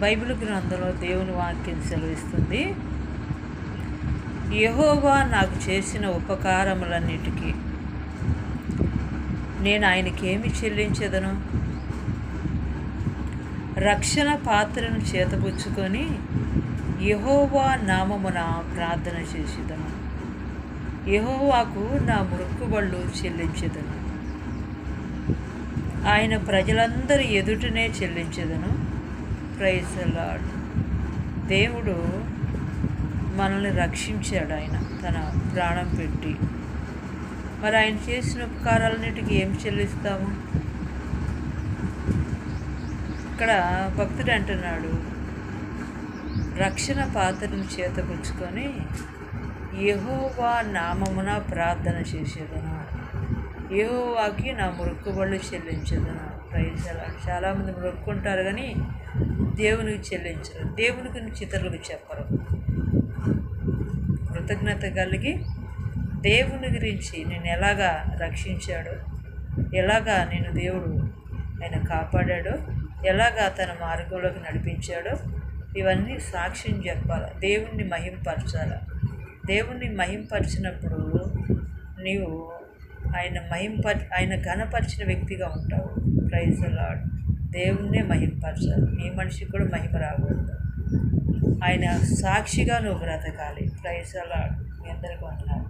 Bible గ్రంథంలో దేవుని వాక్యం సెలవిస్తుంది. యహోవా నాకు చేసిన ఉపకారములన్నిటికీ నేను ఆయనకి ఏమి చెల్లించదను? రక్షణ పాత్రను చేతపుచ్చుకొని యహోవా నామమున ప్రార్థన చేసేదను. యహోవాకు నా మృక్కుబళ్ళు చెల్లించేదను. ఆయన ప్రజలందరి ఎదుటనే చెల్లించేదను. ప్రైజ్ లాడ్ దేవుడు మనల్ని రక్షించాడు ఆయన తన ప్రాణం పెట్టి. మరి ఆయన చేసిన ఉపకారాలన్నిటికీ ఏం చెల్లిస్తాము? ఇక్కడ భక్తుడు అంటున్నాడు రక్షణ పాత్రను చేతపుచ్చుకొని యహోవా నామమున ప్రార్థన చేసేదను? యహోవాకి నా మురుక్కుబళ్ళు చెల్లించదను? ప్రయోజనాలు చాలామంది మొక్కుంటారు కానీ దేవునికి చెల్లించరు. దేవునికి ఇతరులకు చెప్పరు. కృతజ్ఞత కలిగి దేవుని గురించి నేను ఎలాగా రక్షించాడో ఎలాగా నేను దేవుడు ఆయన కాపాడాడో ఎలాగా తన మార్గంలోకి నడిపించాడో ఇవన్నీ సాక్ష్యం చెప్పాలి. దేవుణ్ణి మహింపరచాల. దేవుణ్ణి మహింపరిచినప్పుడు నీవు ఆయన మహింప ఆయన ఘనపరిచిన వ్యక్తిగా ఉంటావు. ప్రైజ్ లాడ్ దేవుణ్ణే మహింపరచాలి నీ మనిషికి కూడా మహిమ రాకూడదు. ఆయన సాక్షిగా నువ్వు బ్రతకాలి. ప్రైజ్ లాడ్ మీ అందరికీ వందనాలు.